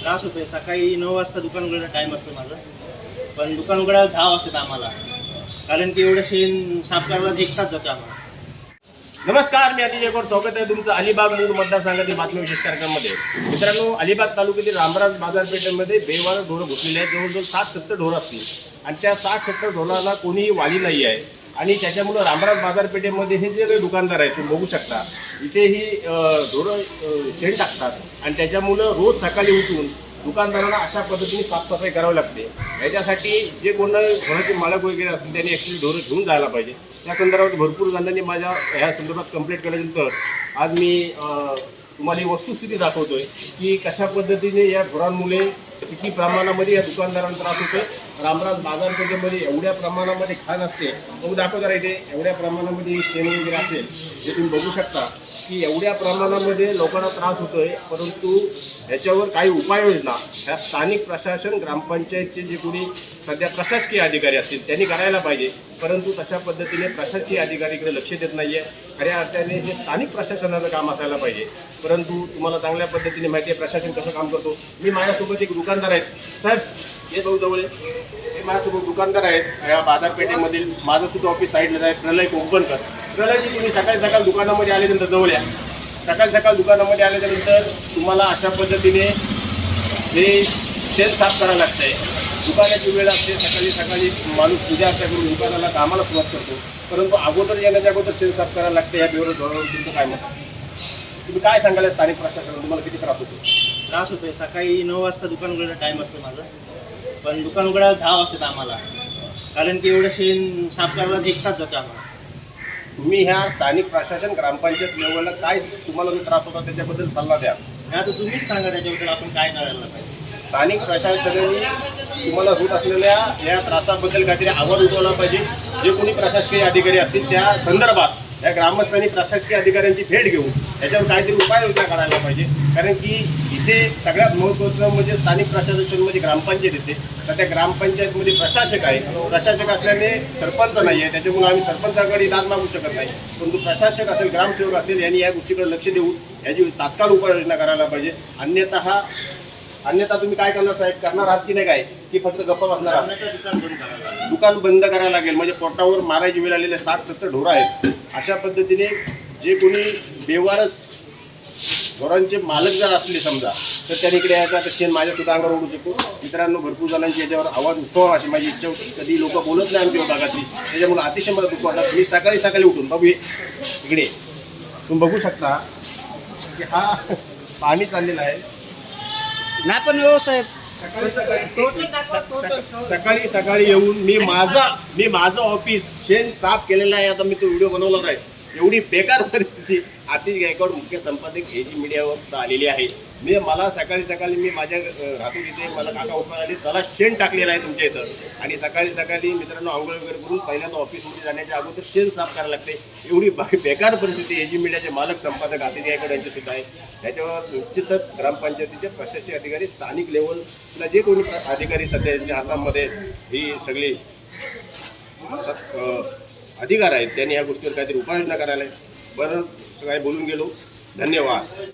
त्रास होतोय. सकाळी नऊ वाजता दुकान उघडायचा टाईम असतो माझा. पण दुकान उघडायला दहा वाजतात आम्हाला. कारण की एवढं शेण साफ करायला एक तास जातो आम्हाला. नमस्कार मी अतिजय कोट स्वागत आहे तुमचं अलिबाग मूळ मतदारसंघातील बातमी विशेष कार्यक्रमामध्ये. मित्रांनो अलिबाग तालुक्यातील रामराज बाजारपेठेमध्ये बेवार ढोरं घुसलेले आहेत. जवळजवळ सात सत्तर ढोरं असतील. आणि त्या सात सत्तर ढोराला कोणीही वाली नाही आहे आणि त्याच्यामुळं रामराज बाजारपेठेमध्ये हे जे काही दुकानदार आहेत ते बघू शकता इथे ही ढोरं शेण टाकतात. आणि त्याच्यामुळं रोज सकाळी उठून दुकानदारांना अशा पद्धतीने साफसफाई करावी लागते. याच्यासाठी जे कोण घराचे मालक वगैरे असतील त्यांनी ॲक्च्युली ढोरं घेऊन जायला पाहिजे. त्या संदर्भात भरपूर जणांनी माझ्या ह्या संदर्भात कंप्लेंट केल्यानंतर आज मी तुम्हाला ही वस्तुस्थिती दाखवतोय की कशा पद्धतीने या ढोरांमुळे किती प्रमाणामध्ये या दुकानदारांना त्रास होतो रामराज बाजारपेठेमध्ये एवढ्या प्रमाणामध्ये खाण असते. बघू दाखव जरा इथे एवढ्या प्रमाणामध्ये शेण वगैरे असेल हे तुम्ही बघू शकता. की एवढ्या प्रमाणामध्ये लोकांना त्रास होतोय परंतु याच्यावर काही उपाययोजना. ह्या स्थानिक प्रशासन ग्रामपंचायतचे जे कोणी सध्या प्रशासकीय अधिकारी असतील त्यांनी करायला पाहिजे. परंतु तशा पद्धतीने प्रशासकीय अधिकारीकडे लक्ष देत नाही आहे खऱ्या अर्थाने हे स्थानिक प्रशासनाचं काम असायला पाहिजे. परंतु तुम्हाला चांगल्या पद्धतीने माहिती आहे प्रशासन कसं काम करतो. मी माझ्यासोबत एक दुकानदार आहेत. साहेब हे भाऊ जवळ आहे. हे माझ्यासोबत दुकानदार आहेत. या बाजारपेठेमधील माझं सुद्धा ऑफिस साईडला आहे प्रलय कोंकणकर प्रलयजी तुम्ही सकाळी सकाळी दुकानामध्ये आल्यानंतर जवळ या. सकाळी सकाळी दुकानामध्ये आल्याच्यानंतर तुम्हाला अशा पद्धतीने हे शेत साफ करावं लागतंय. दुकानाची वेळ असते. सकाळी सकाळी माणूस पूजा अर्चा करून दुकानाला कामाला सुरुवात करतो. परंतु अगोदर येण्याच्या अगोदर शेत साफ करायला लागतं या बेवर धोरणावर तुमचं काय मत? तुम्ही काय सांगाल स्थानिक प्रशासनाला? तुम्हाला किती त्रास होतो त्रास होतोय. सकाळी नऊ वाजता दुकान उघडायला टाईम असतो माझा. पण दुकान उघडायला दहा वाजतात आम्हाला. कारण की एवढं शेण साफ करायला एक तास जातो आम्हाला. तुम्ही ह्या स्थानिक प्रशासन ग्रामपंचायत लेवलला काय तुम्हाला जो त्रास होता त्याच्याबद्दल सल्ला द्या. हे आता तुम्हीच सांगा त्याच्याबद्दल आपण काय करायला पाहिजे. स्थानिक प्रशासनाने तुम्हाला होत असलेल्या या त्रासाबद्दल काहीतरी आवाज उठवला पाहिजे. जे कोणी प्रशासकीय अधिकारी असतील त्या संदर्भात या ग्रामस्थांनी प्रशासकीय अधिकाऱ्यांची भेट घेऊन याच्यावर काहीतरी उपाययोजना करायला पाहिजे. कारण की इथे सगळ्यात महत्त्वाचं म्हणजे स्थानिक प्रशासन म्हणजे ग्रामपंचायत येते. सध्या ग्रामपंचायतमध्ये प्रशासक आहे. प्रशासक असल्याने सरपंच नाही आहे त्याच्यामुळे आम्ही सरपंचाकडे दाद मागू शकत नाही. परंतु प्रशासक असेल ग्रामसेवक असेल यांनी या गोष्टीकडे लक्ष देऊन याची तात्काळ उपाययोजना करायला पाहिजे. अन्यथा अन्यथा तुम्ही काय करणार साहेब? करणार आहात की नाही काय? की फक्त गप्पा बसणार आहात? दुकान बंद करायला लागेल. म्हणजे पोटावर मारायची वेळ आलेले साठ सत्तर ढोरं आहेत. अशा पद्धतीने जे कोणी बेवारच ढोरांचे मालक जर असले समजा तर त्यांनी इकडे यायचा. तर शेण माझ्या सुद्धा अंगावर ओढू शकतो. मित्रांनो भरपूर जणांची याच्यावर आवाज उठवा अशी माझी इच्छा होती. कधी लोक बोलत नाही आमच्या भागातली त्याच्यामुळे अतिशय मला दुःख वाटतं मी सकाळी सकाळी उठून बघू इकडे. तुम्ही बघू शकता की हा पाणी चाललेलं आहे. नाही पण हो, व्यवस्था सकाळी सकाळी येऊन मी माझा मी माझं ऑफिस शेण साफ केलेलं आहे आता मी तो व्हिडिओ बनवला नाही. एवढी बेकार परिस्थिती. आतिश गायकवाड मुख्य संपादक ए जी मीडियावर सुद्धा आलेली आहे मी मला सकाळी सकाळी मी माझ्या राहतो इथे मला काका उठवायला आले चला शेण टाकलेला आहे तुमच्या इथं. आणि सकाळी सकाळी मित्रांनो आंघोळ वगैरे करून पहिल्यांदा ऑफिसमध्ये जाण्याच्या अगोदर शेण साफ करायला लागते. एवढी बा- बेकार परिस्थिती ए जी मीडियाचे मालक संपादक आतिश गायकवाड यांची सुद्धा आहे. त्याच्यावर निश्चितच ग्रामपंचायतीचे प्रशासकीय अधिकारी स्थानिक लेवलला जे कोणी प्र- अधिकारी सध्या यांच्या हातामध्ये ही सगळी अधिकार आहेत. त्यांनी या गोष्टीवर काहीतरी उपाययोजना करायला आहे. बरं सगळ्या बोलून गेलो. धन्यवाद.